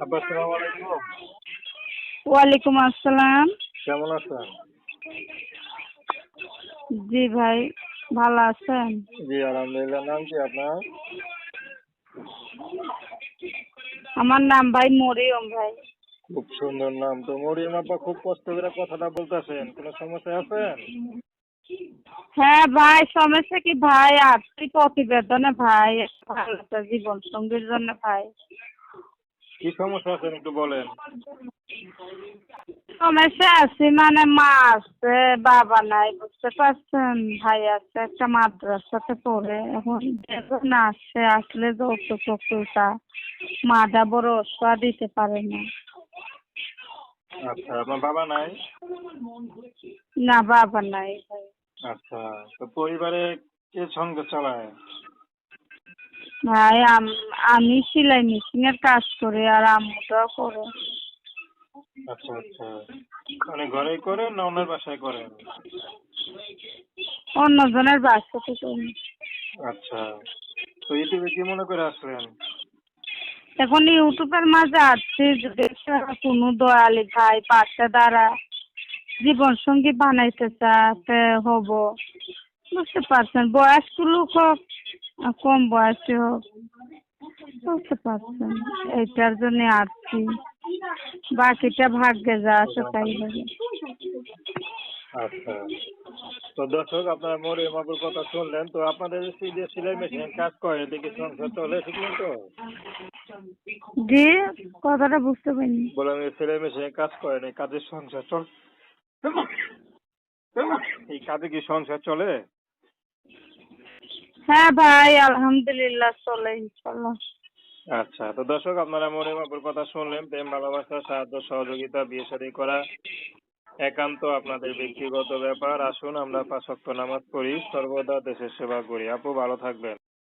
আলাইকুম। ওয়ালাইকুম আসসালাম। কেমন আছেন? জি ভাই ভালো আছেন? জি আলহামদুলিল্লাহ নাম কি আপনার? আমার নাম ভাই মরিয়ম ভাই। খুব সুন্দর নাম তো। মরিয়ম আব্বা খুব কষ্ট করে কথাটা বলতেছেন। কোনো সমস্যা আছেন? হ্যাঁ ভাই সমস্যা কি ভাই? আর্থিক প্রতিবেদনে ভাই ভালো জীবন সঙ্গীর জন্য ভাই। কি সমস্যা আছেন একটু বলেন? সমস্যা আছে মানে মা আছে বাবা নাই বুঝতে পারছেন? ভাই আছে একটা মাদ্রাসাতে পড়ে এখন দেখুন আসছে আসলে যৌতুক টুকটা মাটা বড় ওষুধ দিতে পারে না। আচ্ছা আপনার বাবা নাই? না বাবা নাই ভাই। আচ্ছা তো পরিবারে কে সঙ্গে চালায়? ভাই আম- আমি সেলাই মেশিনের কাজ করি আর আম্মুটাও করে। আচ্ছা আচ্ছা। মানে করেন না বাসায় করেন অন্যজনের বাসাতে করি আচ্ছা। তো ইউটিউবে কি মনে করে আসলেন? এখন ইউটিউবের মাঝে আছি যদি কোনো দয়ালি ভাই পাশে দাঁড়া জীবন সঙ্গী বানাইতে চাতে হব বুঝতে পারছেন। বয়স্ক লোক হোক আর কম বয়সী হোক। বুঝতে পারছেন এইটার জন্য আসছি বাকিটা ভাগ্যে যা আছে তাই হবে। আচ্ছা। তো দর্শক আপনারা কথা শুনলেন। তো আপনাদের যে সেলাই মেশিনের কাজ করে দেখে সংসার চলে জি কথাটা বুঝতে পারিনি। বললাম সেলাই মেশিনের কাজ করেন এই কাজের সংসার চল এই কাজে কি সংসার চলে? হ্যাঁ ভাই আলহামদুলিল্লাহ চলে ইনশাল্লাহ আচ্ছা তো দর্শক, আপনারা মনে আপুর কথা শুনলেন, প্রেম, ভালোবাসা, সাহায্য, সহযোগিতা, বিয়ে শাদী করা একান্ত আপনাদের ব্যক্তিগত ব্যাপার। আসুন, আমরা পাঁচ নামাজ পড়ি। সর্বদা দেশের সেবা করি। আপু, ভালো থাকবেন।